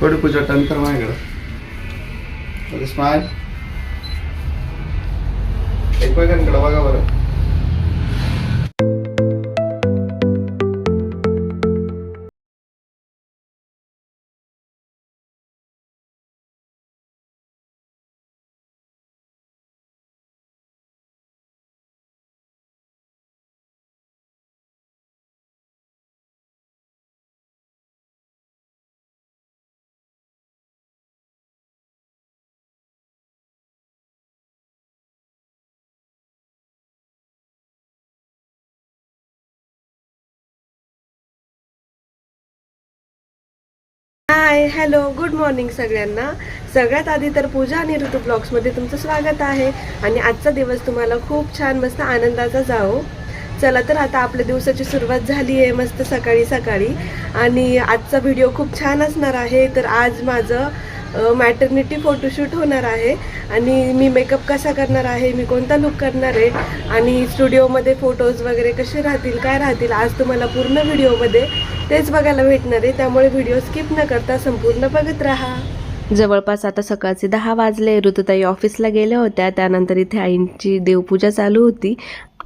थोडी पूजा टर्न कर माझ्याकडं स्माईल एकमेकांकडे बघा बरं. हाय हॅलो गुड मॉर्निंग सगळ्यांना. सगळ्यात आधी तर पूजा आणि ऋतू ब्लॉग्समध्ये तुमचं स्वागत आहे. आणि आजचा दिवस तुम्हाला खूप छान मस्त आनंदाचा जाओ चला तर आता आपल्या दिवसाची सुरुवात झाली आहे मस्त सकाळी सकाळी. आणि आजचा व्हिडिओ खूप छान असणार आहे. तर आज माझं मॅटर्निटी फोटोशूट होणार आहे. आणि मी मेकअप कसा करणार आहे मी कोणता लुक करणार आहे आणि स्टुडिओमध्ये फोटोज वगैरे कसे राहतील काय राहतील आज तुम्हाला पूर्ण व्हिडिओमध्ये तेच बघायला भेटणार आहे. त्यामुळे व्हिडिओ स्किप न करता संपूर्ण बघत राहा. जवळपास आता सकाळचे दहा वाजले. ऋतुताई ऑफिसला गेल्या होत्या. त्यानंतर इथे आईंची देवपूजा चालू होती.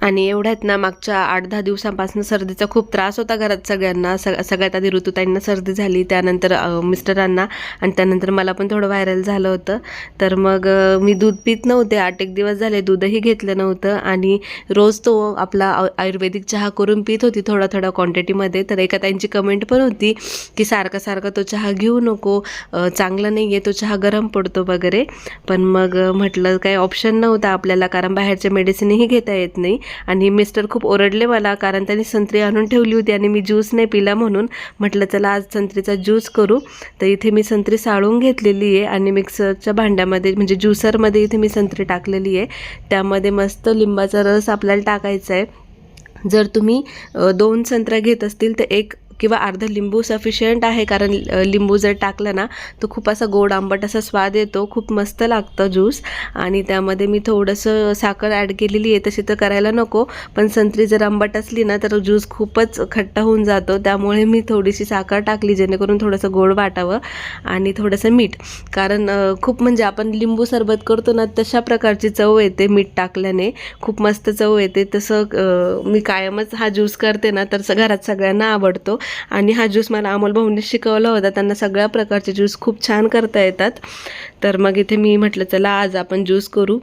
आणि एवढ्यात ना मागच्या आठ दहा दिवसांपासून सर्दीचा खूप त्रास होता घरात सगळ्यांना. स सगळ्यात आधी ऋतुताईंना सर्दी झाली त्यानंतर मिस्टरांना आणि त्यानंतर मला पण थोडं व्हायरल झालं होतं. तर मग मी दूध पित नव्हते. आठ एक दिवस झाले दूधही घेतलं नव्हतं आणि रोज तो आपला आयु- आयुर्वेदिक चहा करून पित होती थोडा थोडा क्वांटिटीमध्ये तर एका त्यांची कमेंट पण होती की सारखा सारखा तो चहा घेऊ नको. चांगला नाही आहे तो चहा गरम पडतो वगैरे. पण मग म्हटलं काही ऑप्शन नव्हता आपल्याला कारण बाहेरचे मेडिसिनही घेता येत नाही. आणि मिस्टर खूप ओरडले मला कारण त्यांनी संत्री आणून ठेवली होती आणि मी ज्यूस नाही पिला म्हणून. म्हटलं चला आज संत्रीचा ज्यूस करू. तर इथे मी संत्री साळून घेतलेली आहे आणि मिक्सरच्या भांड्यामध्ये म्हणजे ज्युसरमध्ये इथे मी संत्री टाकलेली आहे. त्यामध्ये मस्त लिंबाचा रस आपल्याला टाकायचा आहे. जर तुम्ही दोन संत्र्या घेत असतील तर एक किंवा अर्धं लिंबू सफिशियंट आहे कारण लिंबू जर टाकलं ना तो खूप असा गोड आंबट असा स्वाद येतो खूप मस्त लागतं ज्यूस आणि त्यामध्ये मी थोडंसं साखर ॲड केलेली आहे तशी तर करायला नको पण संत्री जर आंबट असली ना तर ज्यूस खूपच खट्टा होऊन जातो. त्यामुळे मी थोडीशी साखर टाकली जेणेकरून थोडंसं गोड वाटावं आणि थोडंसं मीठ. कारण खूप म्हणजे आपण लिंबू सरबत करतो ना तशा प्रकारची चव येते मीठ टाकल्याने. खूप मस्त चव येते. तसं मी कायमच हा ज्यूस करते ना तर घरात सगळ्यांना आवडतो. आणि हा ज्यूस मला अमोल भाऊंनी शिकवला होता. त्यांना सगळ्या प्रकारचे ज्यूस खूप छान करता येतात. तर मग इथे मी म्हटलं चला आज आपण ज्यूस करू.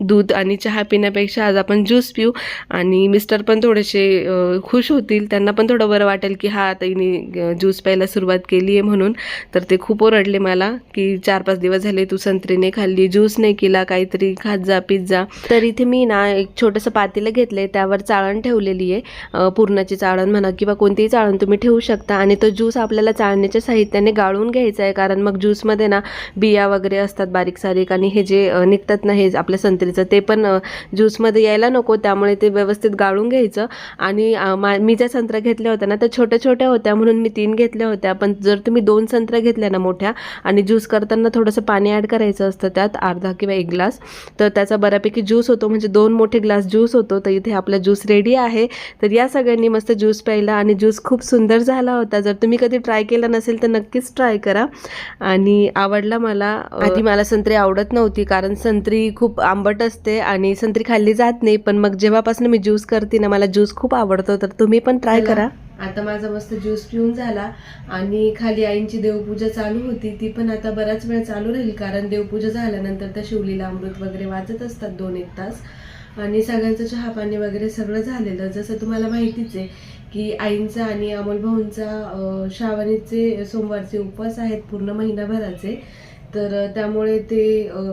दूध आणि चहा पिण्यापेक्षा आज आपण ज्यूस पिऊ. आणि मिस्टर पण थोडेसे खुश होतील. त्यांना पण थोडं बरं वाटेल की हा ताईने ज्यूस प्यायला सुरुवात केली आहे म्हणून. तर ते खूप ओरडले मला की चार पाच दिवस झाले तू संत्री नाही खाल्ली ज्यूस नाही केला काहीतरी खात जा पिझ्झा तर इथे मी ना एक छोटंसं पातेलं घेतलं आहे त्यावर चाळण ठेवलेली आहे. पूर्णाची पुरणाची चाळण म्हणा किंवा कोणतीही चाळण तुम्ही ठेवू शकता. आणि तो ज्यूस आपल्याला चाळण्याच्या साहित्याने गाळून घ्यायचा आहे. कारण मग ज्यूसमध्ये ना बिया वगैरे असतात बारीक सारीक आणि हे जे निघतात ना हे आपल्या संत्री संत्रीचं ते पण ज्यूसमध्ये यायला नको त्यामुळे ते व्यवस्थित गाळून घ्यायचं. आणि मा मी ज्या संत्रा घेतल्या होत्या ना त्या छोट्या छोट्या होत्या म्हणून मी तीन घेतल्या होत्या. पण जर तुम्ही दोन संत्र्या घेतल्या ना मोठ्या आणि ज्यूस करताना थोडंसं पाणी ॲड करायचं असतं त्यात अर्धा किंवा एक ग्लास तर त्याचा बऱ्यापैकी ज्यूस होतो. म्हणजे दोन मोठे ग्लास ज्यूस होतो. तर इथे आपला ज्यूस रेडी आहे. तर या सगळ्यांनी मस्त ज्यूस प्यायला आणि ज्यूस खूप सुंदर झाला होता. जर तुम्ही कधी ट्राय केला नसेल तर नक्कीच ट्राय करा. आणि आवडला मला आधी मला संत्री आवडत नव्हती कारण संत्री खूप आंबट असते आणि संत्री खाल्ली जात नाही पण मग जेव्हापासून मी ज्यूस करते ना मला ज्यूस खूप आवडतो तर तुम्ही पण ट्राय करा. आता माझा मस्त ज्यूस पिऊन झाला आणि खाली आईंची देवपूजा चालू होती ती पण आता बराच वेळ चालू राहील कारण देवपूजा झाल्यानंतर त्या शिवलीला अमृत वगैरे वाचत असतात दोन एक तास. आणि सगळ्यांचं चहा पाणी वगैरे सगळं झालेलं. जसं तुम्हाला माहितीच आहे की आईंचा आणि अमोल भाऊंचा श्रावणीचे सोमवारचे उपवास आहेत पूर्ण महिनाभराचे. तर त्यामुळे ते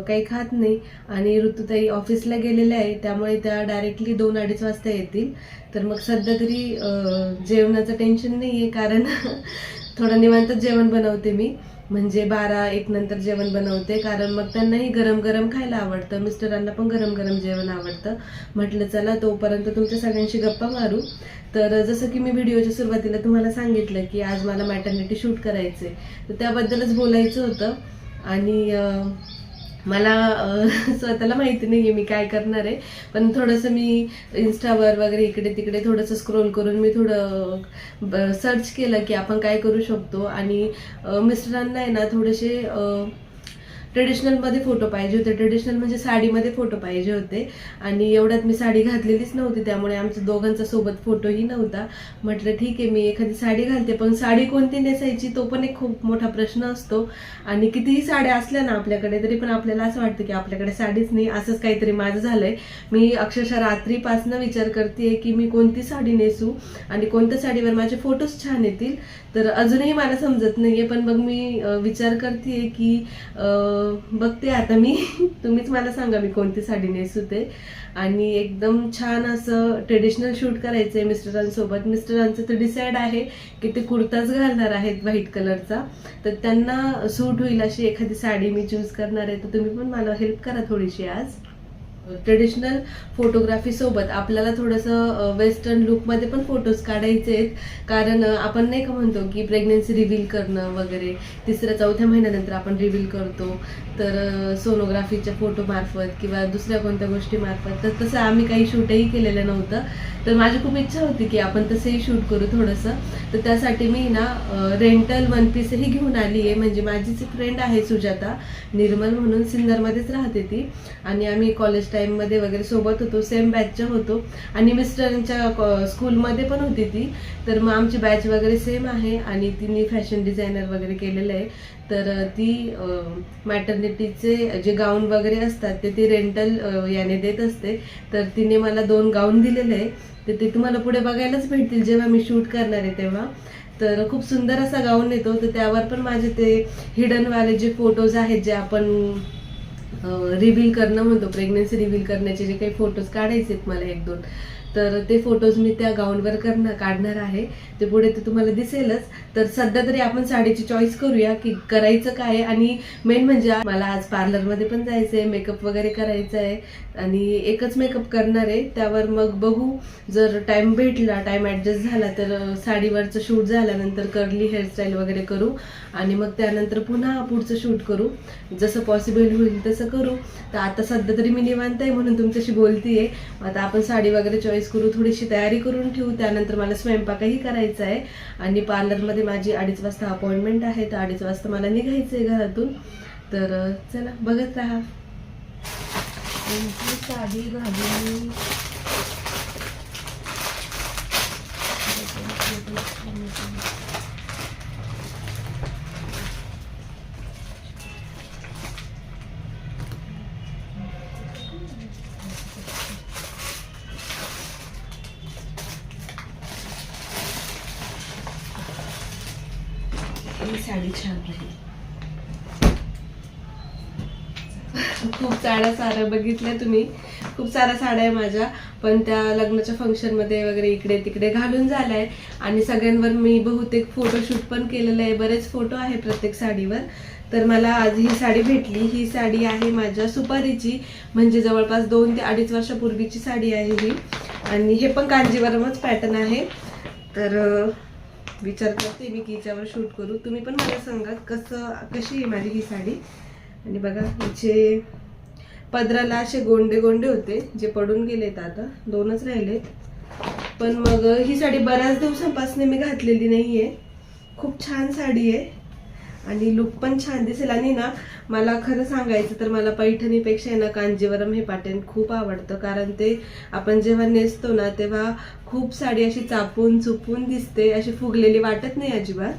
काही खात नाही. आणि ऋतुताई ऑफिसला गेलेल्या आहे त्यामुळे त्या डायरेक्टली दोन अडीच वाजता येतील. तर मग सध्या तरी जेवणाचं टेन्शन नाही आहे कारण थोडं निवांतच जेवण बनवते मी. म्हणजे बारा एक नंतर जेवण बनवते कारण मग त्यांनाही गरम गरम खायला आवडतं. मिस्टरांना पण गरम गरम जेवण आवडतं. म्हटलं चला तोपर्यंत तुमच्या सगळ्यांशी गप्पा मारू. तर जसं की मी व्हिडिओच्या सुरुवातीला तुम्हाला सांगितलं की आज मला मॅटर्निटी शूट करायचे तर त्याबद्दलच बोलायचं होतं. आणि मला स्वतःला माहिती नाही आहे मी काय करणार आहे. पण थोडंसं मी इन्स्टावर वगैरे इकडे तिकडे थोडंसं स्क्रोल करून मी थोडं सर्च केलं की आपण काय करू शकतो. आणि मिस्टरांना आहे ना थोडेसे ट्रेडिशनलमध्ये फोटो पाहिजे होते. ट्रेडिशनल म्हणजे साडीमध्ये फोटो पाहिजे होते. आणि एवढ्यात मी साडी घातलेलीच नव्हती. त्यामुळे आमच्या दोघांचा सोबत फोटोही नव्हता. म्हटलं ठीक आहे मी एखादी साडी घालते. पण साडी कोणती नेसायची तो पण एक खूप मोठा प्रश्न असतो. आणि कितीही साड्या असल्या ना आपल्याकडे तरी पण आपल्याला असं वाटतं की आपल्याकडे साडीच नाही. असंच काहीतरी माझं झालंय. मी अक्षरशः रात्रीपासनं विचार करते की मी कोणती साडी नेसू आणि कोणत्या साडीवर माझे फोटोज छान येतील. तर अजूनही मला समजत नाहीये. पण मग मी विचार करते की आ, बघते आता मी. तुम्हीच मला सांगा मी कोणती साडी नेसू ते. आणि एकदम छान असं ट्रेडिशनल शूट करायचं आहे मिस्टरांसोबत मिस्टरांचं तर डिसाईड आहे की ते कुर्ताच घालणार आहेत व्हाईट कलरचा तर त्यांना सूट होईल अशी एखादी साडी मी चूज करणार आहे. तर तुम्ही पण मला हेल्प करा थोडीशी आज. ट्रेडिशनल फोटोग्राफीसोबत आपल्याला थोडंसं वेस्टर्न लुकमध्ये पण फोटोज काढायचे आहेत. कारण आपण नाही का म्हणतो की प्रेग्नेन्सी रिव्हील करणं वगैरे तिसऱ्या चौथ्या महिन्यानंतर आपण रिव्हील करतो. तर सोनोग्राफीच्या फोटोमार्फत किंवा दुसऱ्या कोणत्या गोष्टीमार्फत तर तसं आम्ही काही शूटही केलेलं नव्हतं. तर माझी खूप इच्छा होती की आपण तसंही शूट करू थोडंसं. तर त्यासाठी मी ना रेंटल वन पीसही घेऊन आली आहे. म्हणजे माझीच फ्रेंड आहे सुजाता निर्मल म्हणून सिन्नरमध्येच राहते ती. आणि आम्ही कॉलेज टाईममध्ये वगैरे सोबत होतो सेम बॅचच्या होतो. आणि मिस्टरांच्या स्कूलमध्ये पण होती ती. तर मग आमची बॅच वगैरे सेम आहे आणि तिने फॅशन डिझायनर वगैरे केलेलं आहे. तर ती मॅटर्निटीचे जे गाऊन वगैरे असतात ते ती रेंटल याने देत असते. तर तिने मला दोन गाऊन दिलेले आहे. तर ते तुम्हाला पुढे बघायलाच भेटतील जेव्हा मी शूट करणार आहे तेव्हा. तर खूप सुंदर असा गाऊन येतो. तर त्यावर पण माझे ते हिडनवाले जे फोटोज आहेत जे आपण रिव्हील करणं म्हणतो. प्रेग्नन्सी रिव्हील करण्याचे जे काही फोटोज काढायचे आहेत मला एक दोन. तर ते फोटोज मी त्या गाऊनवर करणं काढणार आहे. ते पुढे ते तुम्हाला दिसेलच. तर सध्या तरी आपण साडीची चॉईस करूया की करायचं काय आणि मेन म्हणजे मला आज पार्लरमध्ये पण जायचं आहे मेकअप वगैरे करायचं आहे आणि एकच मेकअप करणार आहे. त्यावर मग बघू. जर टाइम भेटला टाइम ॲडजस्ट झाला तर साडीवरचं शूट झाल्यानंतर कर्ली हेअरस्टाईल वगैरे करू. आणि मग त्यानंतर पुन्हा पुढचं शूट करू. जसं पॉसिबल होईल तसं करू. तर आता सध्या तरी मी निवांत आहे म्हणून तुमच्याशी बोलतीये. आता आपण साडी वगैरे चॉईस करू थोडीशी तयारी करून ठेवू. त्यानंतर मला स्वयंपाकही करायचा आहे. आणि पार्लरमध्ये माझी अडीच वाजता अपॉइंटमेंट आहे तर अडीच वाजता मला निघायचं आहे घरातून. तर चला बघत राहा. साडी घालून खूप साड्या साड्या बघितल्या तुम्ही. खूप साऱ्या साड्या आहे माझ्या. पण त्या लग्नाच्या फंक्शनमध्ये वगैरे इकडे तिकडे घालून झालाय. आणि सगळ्यांवर मी बहुतेक फोटोशूट पण केलेलं आहे. बरेच फोटो आहे प्रत्येक साडीवर. तर मला आज ही साडी भेटली. ही साडी आहे माझ्या सुपारीची. म्हणजे जवळपास दोन ते अडीच वर्षापूर्वीची साडी आहे ही. आणि हे पण कांजीवरमच पॅटर्न आहे. तर विचार करते मी की हिच्यावर शूट करू. तुम्ही पण मला सांगा कसं कशी आहे माझी ही साडी? आणि बघा जे पदराला असे गोंडे गोंडे होते जे पडून गेलेत आता. दोनच राहिलेत. पण मग ही साडी बऱ्याच दिवसांपासून मी घातलेली नाहीये. खूप छान साडी आहे. आणि लुक पण छान दिसेल. आणि ना मला खरं सांगायचं तर मला पैठणीपेक्षा आहे ना कांजीवरम हे पाटण खूप आवडतं. कारण ते आपण जेव्हा नेसतो ना तेव्हा खूप साडी अशी चापून चुपून दिसते अशी फुगलेली वाटत नाही अजिबात.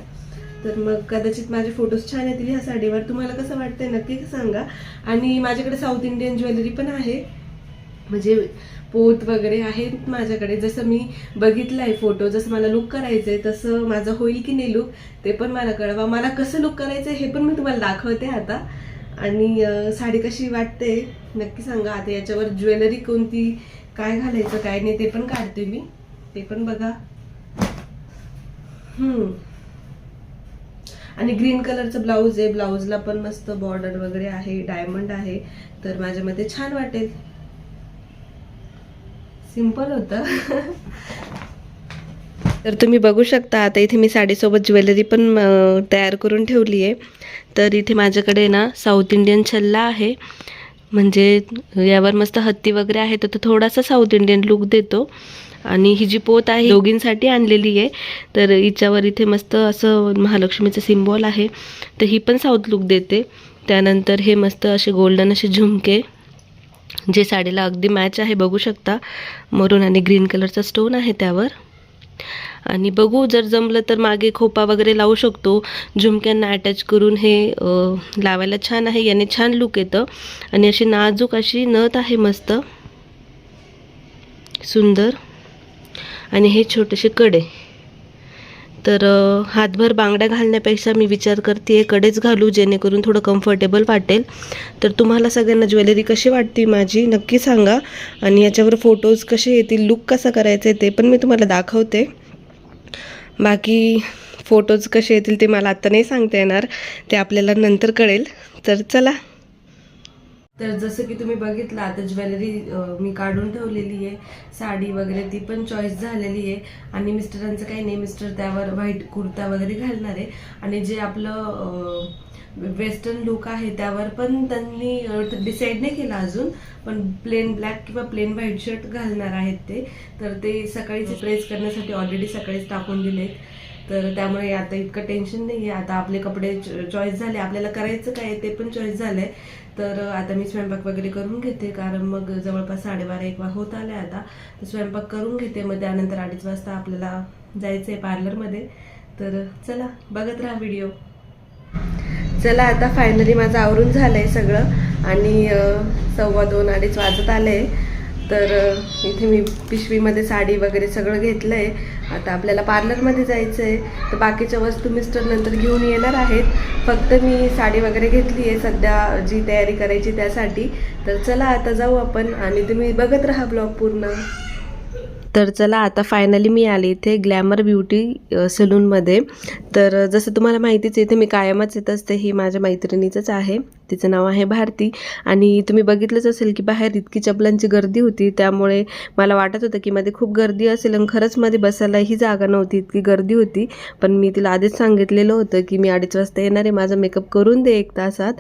तर मग कदाचित माझे फोटोज छान येतील ह्या साडीवर. तुम्हाला कसं वाटतंय नक्की सांगा. आणि माझ्याकडे साऊथ इंडियन ज्वेलरी पण आहे. म्हणजे पोत वगैरे आहेत माझ्याकडे. जसं मी बघितलं आहे फोटो जसं मला लुक करायचं आहे तसं माझं होईल की नाही लुक ते पण मला कळवा. मला कसं लुक करायचं हे पण मी तुम्हाला दाखवते आता. आणि साडी कशी वाटते नक्की सांगा. आता याच्यावर ज्वेलरी कोणती काय घालायचं काय नाही ते पण काढते मी. ते पण बघा. हम्म. आणि ग्रीन कलरचं ब्लाऊज आहे. ब्लाऊजला पण मस्त बॉर्डर वगैरे आहे डायमंड आहे. तर माझ्या मते छान वाटेल. सिंपल होतं. तर तुम्ही बघू शकता आता इथे मी साडीसोबत ज्वेलरी पण तयार करून ठेवली आहे. तर इथे माझ्याकडे ना साऊथ इंडियन छल्ला आहे. म्हणजे यावर मस्त हत्ती वगैरे आहे तर तो थोडासा साऊथ इंडियन लुक देतो. आणि ही जी पोत आहे दोघींसाठी आणलेली आहे. तर हिच्यावर इथे मस्त असं महालक्ष्मीचं सिम्बॉल आहे. तर ही पण साऊथ लुक देते. त्यानंतर हे मस्त असे गोल्डन असे झुमके जे साडीला अगदी मॅच आहे बघू शकता. मरून आणि ग्रीन कलरचा स्टोन आहे त्यावर. आणि बघू जर जमलं तर मागे खोपा वगैरे लावू शकतो. झुमक्यांना अटॅच करून हे लावायला छान आहे. याने छान लुक येतं. आणि अशी नाजूक अशी नथ आहे मस्त. सुंदर. आणि हे छोटेसे कडे. तर हातभर बांगड्या घालण्यापेक्षा मी विचार करते कडेच घालू जेणेकरून थोडं कम्फर्टेबल वाटेल. तर तुम्हाला सगळ्यांना ज्वेलरी कशी वाटते माझी नक्की सांगा. आणि याच्यावर फोटोज कसे येतील लुक कसा करायचा आहे ते पण मी तुम्हाला दाखवते. बाकी फोटोज कसे येतील ते मला आत्ता नाही सांगता येणार. ते आपल्याला नंतर कळेल. तर चला. तर जसं की तुम्ही बघितलं आता ज्वेलरी मी काढून ठेवलेली आहे. साडी वगैरे ती पण चॉईस झालेली आहे. आणि मिस्टरांचं काही नाही मिस्टर त्यावर व्हाईट कुर्ता वगैरे घालणार आहे. आणि जे आपलं वेस्टर्न लुक आहे त्यावर पण त्यांनी डिसाईड नाही केलं अजून. पण प्लेन ब्लॅक किंवा प्लेन व्हाईट शर्ट घालणार आहेत ते. तर ते सकाळीच प्रेस करण्यासाठी ऑलरेडी सकाळीच टाकून दिलेत. तर त्यामुळे आता इतकं टेन्शन नाही आहे आता आपले कपडे चॉईस झाले. आपल्याला करायचं काय ते पण चॉईस झालंय. तर आता मी स्वयंपाक वगैरे करून घेते. कारण मग जवळपास साडेबारा एक वा होत आले आता. तर स्वयंपाक करून घेते. मग त्यानंतर अडीच वाजता आपल्याला जायचं आहे पार्लरमध्ये. तर चला बघत राहा व्हिडिओ चला आता फायनली माझं आवरून झालं आहे सगळं. आणि सव्वा दोन अडीच वाजत आले तर इथे मी पिशवीमध्ये साडी वगैरे सगळं घेतलं आहे आता आपल्याला पार्लरमध्ये जायचं आहे तर बाकीच्या वस्तू मिस्टर नंतर घेऊन येणार आहेत. फक्त मी साडी वगैरे घेतली आहे सध्या जी तयारी करायची त्यासाठी. तर चला आता जाऊ आपण आणि तुम्ही बघत राहा ब्लॉग पूर्ण. तर चला आता फायनली मी आले इथे ग्लॅमर ब्युटी सलूनमध्ये. तर जसं तुम्हाला माहितीच आहे, इथे मी कायमच येत असते ही माझ्या मैत्रिणीचंच आहे. तिचं नाव आहे भारती. आणि तुम्ही बघितलंच असेल की बाहेर इतकी चपलांची गर्दी होती. त्यामुळे मला वाटत होतं की मध्ये खूप गर्दी असेल आणि खरंच मध्ये बसायलाही जागा नव्हती इतकी गर्दी होती. पण मी तिला आधीच सांगितलेलं होतं की मी अडीच वाजता येणार आहे माझा मेकअप करून दे एक तासात.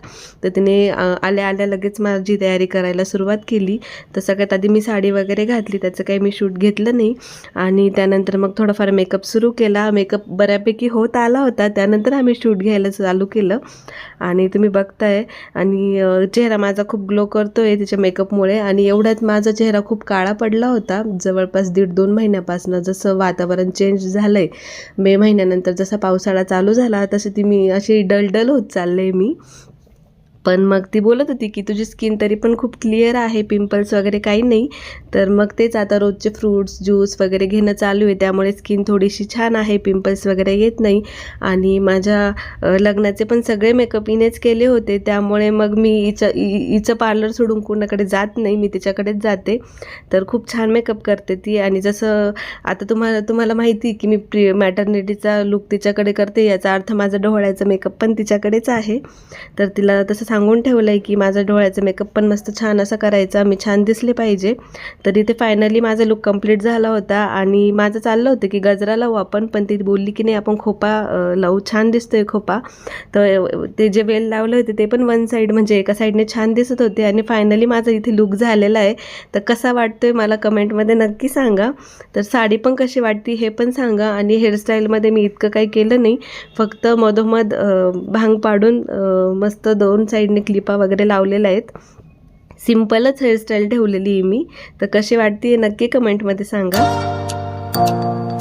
तर तिने आल्या आल्या लगेच माझी तयारी करायला सुरुवात केली. तर सगळ्यात आधी मी साडी वगैरे घातली त्याचं काही मी शूट घेतलं नाही. आणि त्यानंतर मग थोडाफार मेकअप सुरू केला. मेकअप बऱ्यापैकी होत आला होता. त्यानंतर आम्ही शूट घ्यायला चालू केलं. आणि तुम्ही बघताय आणि चेहरा माझा खूप ग्लो करतो आहे तिच्या मेकअपमुळे आणि एवढ्यात माझा चेहरा खूप काळा पडला होता. जवळपास दीड दोन महिन्यापासून जसं वातावरण चेंज झालंय मे महिन्यानंतर जसा पावसाळा चालू झाला तशी ती मी अशी डलडल होत चालले मी. पण मग ती बोलत होती की तुझी स्किन तरी पण खूप क्लिअर आहे पिंपल्स वगैरे काही नाही. तर मग तेच आता रोजचे फ्रूट्स ज्यूस वगैरे घेणं चालू आहे. त्यामुळे स्किन थोडीशी छान आहे पिंपल्स वगैरे येत नाही. आणि माझ्या लग्नाचे पण सगळे मेकअप हिनेच केले होते. त्यामुळे मग मी हिचं हि- हिचं पार्लर सोडून कोणाकडे जात नाही मी तिच्याकडेच जाते. तर खूप छान मेकअप करते ती. आणि जसं आता तुम्हाला तुम्हाला माहिती आहे की मी प्री मॅटर्निटीचा लुक तिच्याकडे करते. याचा अर्थ माझा डोहळ्याचा मेकअप पण तिच्याकडेच आहे. तर तिला तसं सांगून ठेवलं आहे की माझा डोळ्याचा मेकअप पण मस्त छान असा करायचा मी छान दिसले पाहिजे. तर इथे फायनली माझा लुक कंप्लीट झाला होता आणि माझं चाललं होतं की गजरा लावू आपण पण ती बोलली की नाही आपण खोपा लावू. छान दिसतोय खोपा. तर ते जे वेल लावले होते ते पण वन साईड म्हणजे एका साईडने छान दिसत होते आणि फायनली माझा इथे लुक झालेला आहे. तर कसा वाटतोय मला कमेंटमध्ये नक्की सांगा. तर साडी पण कशी वाटते हे पण सांगा आणि हेअरस्टाईलमध्ये मी इतकं काही केलं नाही. फक्त मधोमध भांग पाडून मस्त दोन साईड साईडने क्लिपा वगैरे लावलेल्या आहेत. सिम्पलच हेअरस्टाईल ठेवलेली आहे मी. तर कशी वाटते नक्की कमेंटमध्ये सांगा.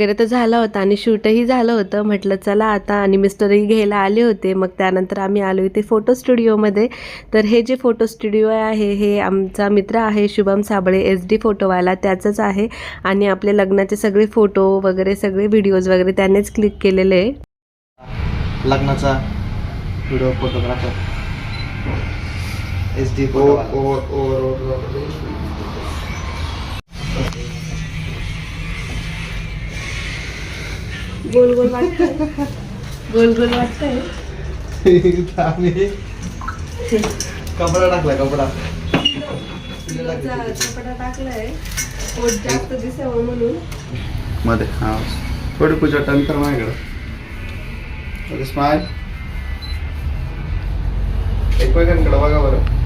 वगैरे तर झाला होता आणि शूटही झालं होतं म्हटलं चला आता आणि मिस्टरही घ्यायला आले होते मग त्यानंतर आम्ही आलो इथे फोटो स्टुडिओमध्ये तर हे जे फोटो स्टुडिओ आहे हे आमचा मित्र आहे शुभम साबळे एस डी फोटोवाला त्याचंच आहे आणि आपले लग्नाचे सगळे फोटो वगैरे सगळे व्हिडिओज वगैरे त्यानेच क्लिक केलेले आहे लग्नाचा व्हिडिओ फोटोग्राफर एच डी गोल गोल गोल गोल वाटतंय. कपडा टाकला कपडा. कपडा टाकलाय. पोट जास्त दिसावं म्हणून. मध्ये हा. थोडी पूजा टर्न कर माझ्याकडं स्माईल एकमेकांकडे बघा बरं.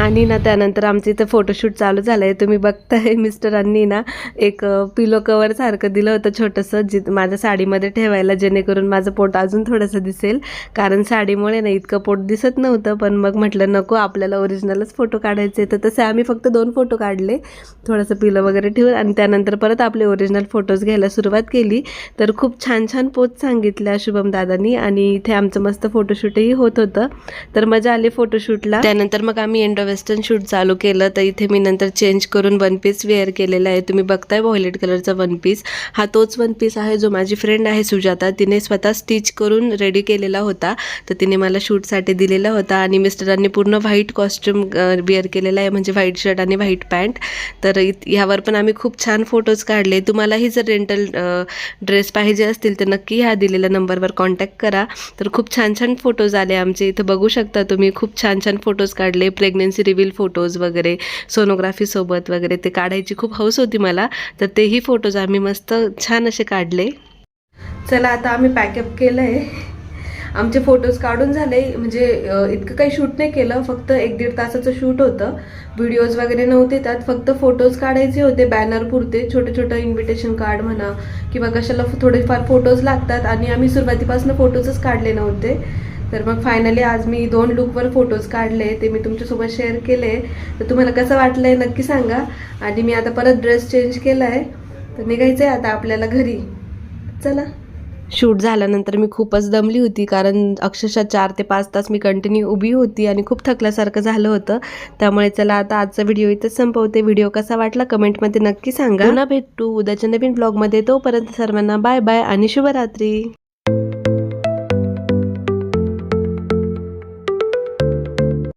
आणि ना त्यानंतर आमचं इथं फोटोशूट चालू झालं आहे तुम्ही बघताय मिस्टरांनी ना एक पिलो कवर सारखं दिलं होतं छोटंसं जि माझ्या साडीमध्ये ठेवायला जेणेकरून माझं पोट अजून थोडंसं दिसेल. कारण साडीमुळे ना इतकं पोट दिसत नव्हतं पण मग म्हटलं नको आपल्याला ओरिजिनलच फोटो काढायचे तर तसे आम्ही फक्त दोन फोटो काढले थोडंसं पिलं वगैरे ठेवून. आणि त्यानंतर परत आपले ओरिजिनल फोटोज घ्यायला सुरुवात केली. तर खूप छान छान पोच सांगितल्या शुभम दादांनी. आणि इथे आमचं मस्त फोटोशूटही होत होतं. तर मजा आली फोटोशूटला त्यानंतर मग आम्ही इंडो वेस्टर्न शूट चालू केलं तर इथे मी नंतर चेंज करून वन पीस वेअर केलेला आहे. तुम्ही बघताय व्हायलेट कलरचा वन पीस हा तोच वन पीस आहे जो माझी फ्रेंड आहे सुजाता. तिने स्वतः स्टिच करून रेडी केलेला होता. तर तिने मला शूटसाठी दिलेला होता आणि मिस्टरांनी पूर्ण व्हाईट कॉस्ट्युम वेअर केलेला आहे म्हणजे व्हाईट शर्ट आणि व्हाईट पॅन्ट तर ह्यावर पण आम्ही खूप छान फोटोज काढले. तुम्हालाही जर रेंटल ड्रेस पाहिजे असतील तर नक्की ह्या दिलेल्या नंबरवर कॉन्टॅक्ट करा. तर खूप छान छान फोटोज आले आमचे. इथं बघू शकता तुम्ही खूप छान छान फोटोज काढले. प्रेग्नेन्सी रिव्हील फोटोज वगैरे सोनोग्राफीसोबत वगैरे ते काढायची खूप हौस होती मला. तर तेही फोटोज आम्ही मस्त छान असे काढले. चला आता आम्ही पॅकअप केलं आहे आमचे फोटोज काढून झाले. म्हणजे इतकं काही शूट नाही केलं. फक्त एक दीड तासाचं शूट होतं. व्हिडिओज वगैरे नव्हते त्यात. फक्त फोटोज काढायचे होते बॅनर पुरते. छोटे छोटं इन्व्हिटेशन कार्ड म्हणा किंवा कशाला थोडेफार फोटोज लागतात. आणि आम्ही सुरुवातीपासून फोटोजच काढले नव्हते. तर मग फायनली आज मी दोन लुकवर फोटोज काढले ते मी तुमच्यासोबत शेअर केले. तर तुम्हाला कसं वाटलंय नक्की सांगा. आणि मी आता परत ड्रेस चेंज केला आहे तर निघायचं आहे आता आपल्याला घरी. चला. शूट झाल्यानंतर मी खूपच दमली होती कारण अक्षरशः चार ते पाच तास मी कंटिन्यू उभी होती आणि खूप थकल्यासारखं झालं होतं. त्यामुळे चला आता आजचा व्हिडिओ इथंच संपवते. व्हिडिओ कसा वाटला कमेंटमध्ये नक्की सांगा. पुन्हा भेटू उद्याच्या नवीन ब्लॉगमध्ये तोपर्यंत सर्वांना बाय बाय आणि शुभरात्री.